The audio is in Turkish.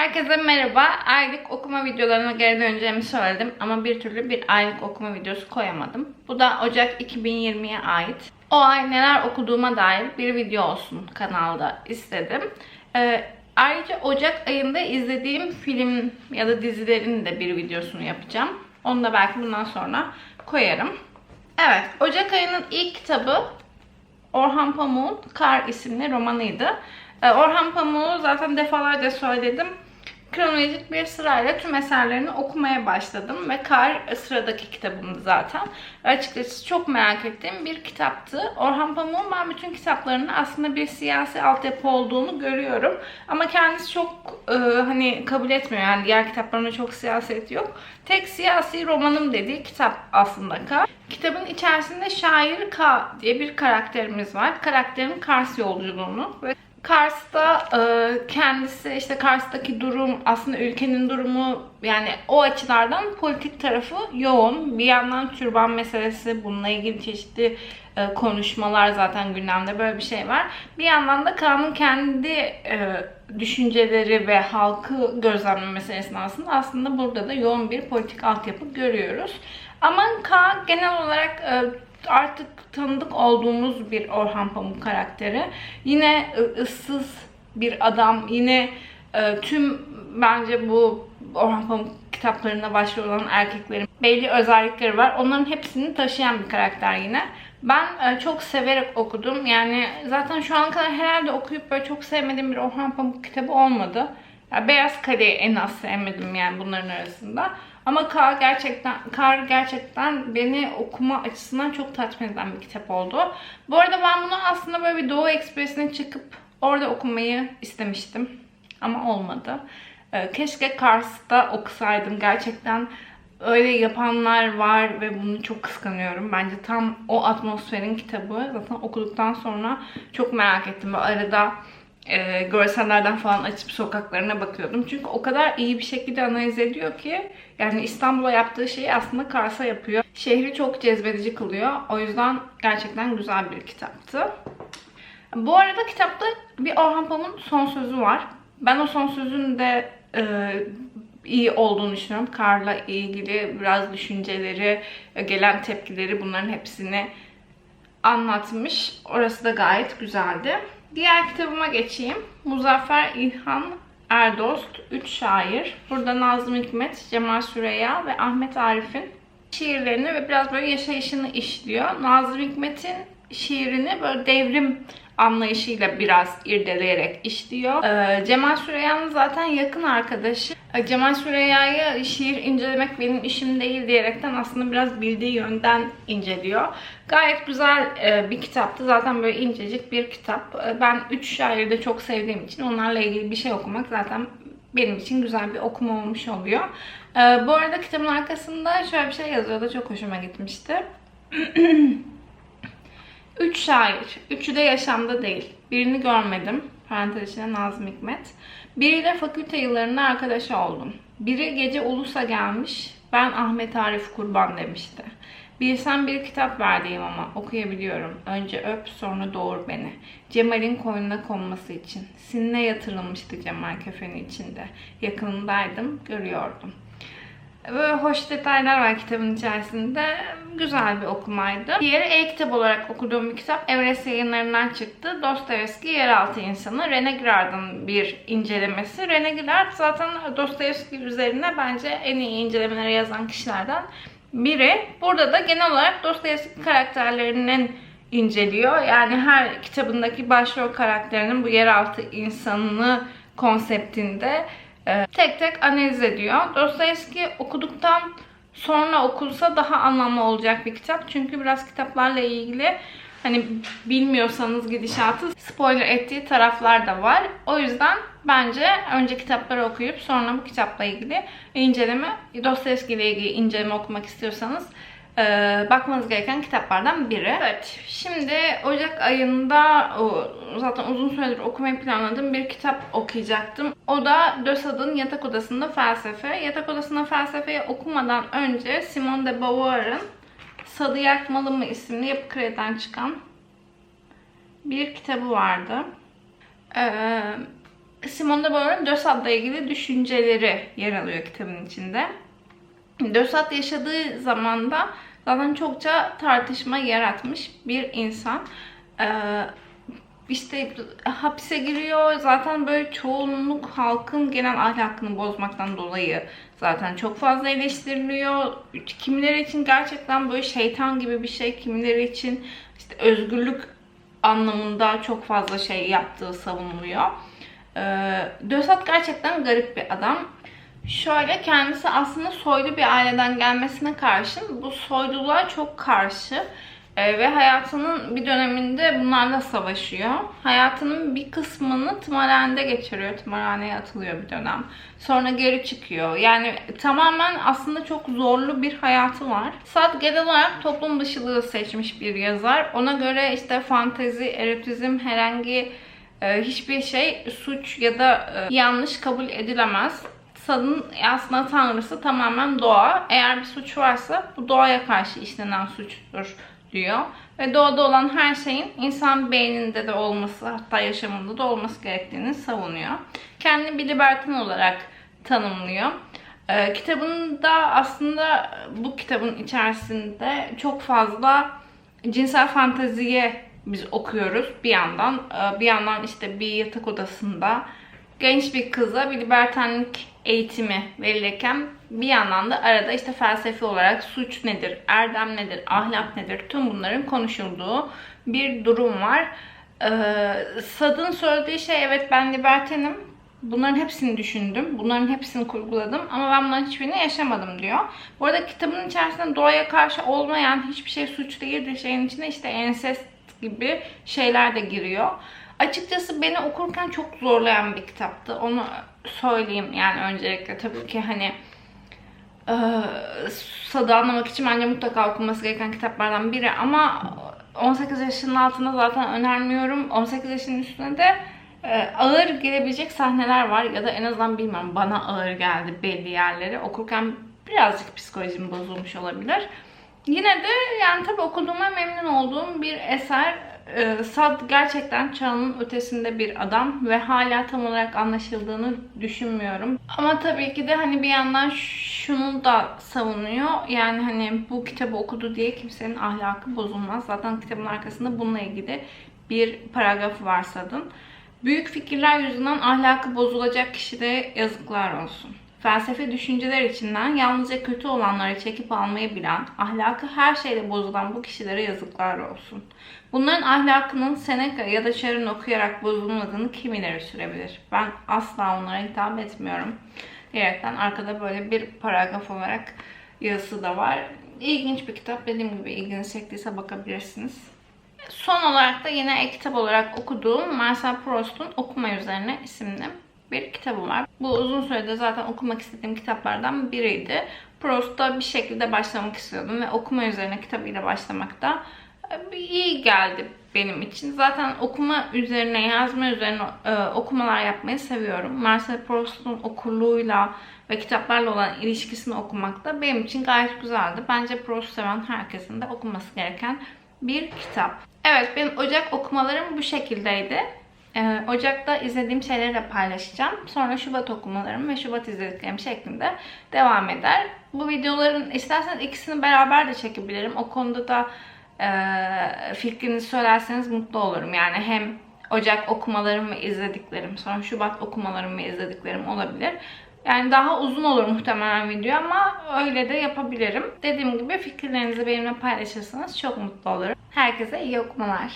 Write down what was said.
Herkese merhaba. Aylık okuma videolarına geri döneceğimi söyledim ama bir türlü bir aylık okuma videosu koyamadım. Bu da Ocak 2020'ye ait. O ay neler okuduğuma dair bir video olsun kanalda istedim. Ee, ayrıca Ocak ayında izlediğim film ya da dizilerin de bir videosunu yapacağım. Onu da belki bundan sonra koyarım. Evet, Ocak ayının ilk kitabı Orhan Pamuk'un Kar isimli romanıydı. Ee, Orhan Pamuk'u zaten defalarca söyledim. Kronolojik bir sırayla tüm eserlerini okumaya başladım ve Kar sıradaki kitabımdı zaten. Açıkçası çok merak ettiğim bir kitaptı. Orhan Pamuk'un ben bütün kitaplarının aslında bir siyasi altyapı olduğunu görüyorum. Ama kendisi çok e, hani kabul etmiyor yani diğer kitaplarında çok siyaset yok. Tek siyasi romanım dediği kitap aslında Kar. Kitabın içerisinde şair K diye bir karakterimiz var. Karakterin Kars yolculuğunu ve Kars'ta e, kendisi işte Kars'taki durum aslında ülkenin durumu yani o açılardan politik tarafı yoğun. Bir yandan türban meselesi bununla ilgili çeşitli e, konuşmalar zaten gündemde böyle bir şey var. Bir yandan da Kaan'ın kendi e, düşünceleri ve halkı gözlemleme meselesinde aslında aslında burada da yoğun bir politik altyapı görüyoruz. Ama Kaan genel olarak artık tanıdık olduğumuz bir Orhan Pamuk karakteri. Yine ıssız bir adam. Yine e, tüm bence bu Orhan Pamuk kitaplarında başrol olan erkeklerin belli özellikleri var. Onların hepsini taşıyan bir karakter yine. Ben e, çok severek okudum. Yani zaten şu ana kadar herhalde okuyup böyle çok sevmediğim bir Orhan Pamuk kitabı olmadı. Yani Beyaz Kale'yi en az sevmedim yani bunların arasında. Ama Kar gerçekten Kar gerçekten beni okuma açısından çok tatmin eden bir kitap oldu. Bu arada ben bunu aslında böyle bir Doğu Ekspresi'ne çıkıp orada okumayı istemiştim. Ama olmadı. Ee, keşke Kars'ta okusaydım. Gerçekten öyle yapanlar var ve bunu çok kıskanıyorum. Bence tam o atmosferin kitabı. Zaten okuduktan sonra çok merak ettim. Ve arada e, görsellerden falan açıp sokaklarına bakıyordum. Çünkü o kadar iyi bir şekilde analiz ediyor ki yani İstanbul'a yaptığı şeyi aslında Kars'a yapıyor. Şehri çok cezbedici kılıyor. O yüzden gerçekten güzel bir kitaptı. Bu arada kitapta bir Orhan Pamuk'un son sözü var. Ben o son sözün de e, iyi olduğunu düşünüyorum. Kar'la ilgili biraz düşünceleri, gelen tepkileri bunların hepsini anlatmış. Orası da gayet güzeldi. Diğer kitabıma geçeyim. Muzaffer İlhan Erdost, 3 şair. Burada Nazım Hikmet, Cemal Süreya ve Ahmet Arif'in şiirlerini ve biraz böyle yaşayışını işliyor. Nazım Hikmet'in şiirini böyle devrim anlayışıyla biraz irdeleyerek işliyor. Ee, Cemal Süreyya'nın zaten yakın arkadaşı. Ee, Cemal Süreyya'yı şiir incelemek benim işim değil diyerekten aslında biraz bildiği yönden inceliyor. Gayet güzel e, bir kitaptı. Zaten böyle incecik bir kitap. Ee, ben üç şairi de çok sevdiğim için onlarla ilgili bir şey okumak zaten benim için güzel bir okuma olmuş oluyor. Bu arada kitabın arkasında şöyle bir şey yazıyordu. Çok hoşuma gitmişti. Üç şair. Üçü de yaşamda değil. Birini görmedim. Parantez içinde Nazım Hikmet. Biriyle fakülte yıllarında arkadaş oldum. Biri gece Ulus'a gelmiş. Ben Ahmet Arif Kurban demişti. Bilsem bir kitap verdiğim ama okuyabiliyorum. Önce öp sonra doğur beni. Cemal'in koynuna konması için. Sinne yatırılmıştı Cemal kefeni içinde. Yakınındaydım, görüyordum. Böyle hoş detaylar var kitabın içerisinde. Güzel bir okumaydı. Diğeri e-kitap olarak okuduğum bir kitap Everest yayınlarından çıktı. Dostoyevski Yeraltı İnsanı. Rene Girard'ın bir incelemesi. Rene Girard zaten Dostoyevski üzerine bence en iyi incelemeleri yazan kişilerden biri. Burada da genel olarak Dostoyevski karakterlerinin inceliyor. Yani her kitabındaki başrol karakterinin bu yeraltı insanını konseptinde tek tek analiz ediyor. Dostoyevski okuduktan sonra okunsa daha anlamlı olacak bir kitap. Çünkü biraz kitaplarla ilgili hani bilmiyorsanız gidişatı spoiler ettiği taraflar da var. O yüzden bence önce kitapları okuyup sonra bu kitapla ilgili inceleme, Dostoyevski ile ilgili inceleme okumak istiyorsanız bakmanız gereken kitaplardan biri. Evet, şimdi Ocak ayında zaten uzun süredir okumayı planladığım bir kitap okuyacaktım. O da Dösad'ın Yatak Odasında Felsefe. Yatak Odasında Felsefeyi okumadan önce Simone de Beauvoir'ın Sadı Yakmalı mı isimli Yapı Kredi'den çıkan bir kitabı vardı. Ee, Simone de Beauvoir'ın Dösat'la ilgili düşünceleri yer alıyor kitabın içinde. Dösat yaşadığı zamanda zaten çokça tartışma yaratmış bir insan. Ee, işte hapise giriyor. Zaten böyle çoğunluk halkın genel ahlakını bozmaktan dolayı zaten çok fazla eleştiriliyor. Kimileri için gerçekten böyle şeytan gibi bir şey, kimileri için işte özgürlük anlamında çok fazla şey yaptığı savunuluyor. Ee, Dösat gerçekten garip bir adam. Şöyle kendisi aslında soylu bir aileden gelmesine karşın bu soyluluğa çok karşı ee, ve hayatının bir döneminde bunlarla savaşıyor. Hayatının bir kısmını tımarhanede geçiriyor. Tımarhaneye atılıyor bir dönem. Sonra geri çıkıyor. Yani tamamen aslında çok zorlu bir hayatı var. Sad genel olarak toplum dışılığı seçmiş bir yazar. Ona göre işte fantezi, erotizm herhangi e, hiçbir şey suç ya da e, yanlış kabul edilemez. Sad'ın aslında tanrısı tamamen doğa. Eğer bir suç varsa bu doğaya karşı işlenen suçtur diyor. Ve doğada olan her şeyin insan beyninde de olması, hatta yaşamında da olması gerektiğini savunuyor. Kendini bir libertin olarak tanımlıyor. Ee, kitabında aslında bu kitabın içerisinde çok fazla cinsel fanteziye biz okuyoruz bir yandan. Ee, bir yandan işte bir yatak odasında genç bir kıza bir libertenlik eğitimi verilirken bir yandan da arada işte felsefi olarak suç nedir, erdem nedir, ahlak nedir tüm bunların konuşulduğu bir durum var. Ee, Sad'ın söylediği şey evet ben libertenim. Bunların hepsini düşündüm. Bunların hepsini kurguladım. Ama ben bunların hiçbirini yaşamadım diyor. Bu arada kitabın içerisinde doğaya karşı olmayan hiçbir şey suç değildir. Şeyin içinde işte ensest gibi şeyler de giriyor. Açıkçası beni okurken çok zorlayan bir kitaptı. Onu söyleyeyim yani öncelikle. Tabii ki hani e, Sad'ı anlamak için bence mutlaka okunması gereken kitaplardan biri ama 18 yaşının altında zaten önermiyorum. 18 yaşının üstüne de e, ağır gelebilecek sahneler var ya da en azından bilmiyorum bana ağır geldi belli yerleri. Okurken birazcık psikolojim bozulmuş olabilir. Yine de yani tabii okuduğuma memnun olduğum bir eser. Ee, Sad gerçekten çağının ötesinde bir adam ve hala tam olarak anlaşıldığını düşünmüyorum. Ama tabii ki de hani bir yandan şunu da savunuyor. Yani hani bu kitabı okudu diye kimsenin ahlakı bozulmaz. Zaten kitabın arkasında bununla ilgili bir paragrafı var Sad'ın. Büyük fikirler yüzünden ahlakı bozulacak kişide yazıklar olsun. Felsefe düşünceler içinden yalnızca kötü olanları çekip almayı bilen, ahlakı her şeyle bozulan bu kişilere yazıklar olsun. Bunların ahlakının Seneca ya da Sharon okuyarak bozulmadığını kimileri sürebilir. Ben asla onlara hitap etmiyorum. Diyerekten arkada böyle bir paragraf olarak yazısı da var. İlginç bir kitap. Dediğim gibi ilginizi çektiyse bakabilirsiniz. Son olarak da yine e-kitap olarak okuduğum Marcel Proust'un Okuma Üzerine isimli bir kitabı var. Bu uzun sürede zaten okumak istediğim kitaplardan biriydi. Proust'a bir şekilde başlamak istiyordum ve okuma üzerine kitabıyla başlamak da e, iyi geldi benim için. Zaten okuma üzerine, yazma üzerine e, okumalar yapmayı seviyorum. Marcel Proust'un okurluğuyla ve kitaplarla olan ilişkisini okumak da benim için gayet güzeldi. Bence Proust seven herkesin de okuması gereken bir kitap. Evet benim Ocak okumalarım bu şekildeydi. Ee, Ocak'ta izlediğim şeyleri de paylaşacağım. Sonra Şubat okumalarım ve Şubat izlediklerim şeklinde devam eder. Bu videoların isterseniz ikisini beraber de çekebilirim. O konuda da e, fikrinizi söylerseniz mutlu olurum. Yani hem Ocak okumalarım ve izlediklerim, sonra Şubat okumalarım ve izlediklerim olabilir. Yani daha uzun olur muhtemelen video ama öyle de yapabilirim. Dediğim gibi fikirlerinizi benimle paylaşırsanız çok mutlu olurum. Herkese iyi okumalar.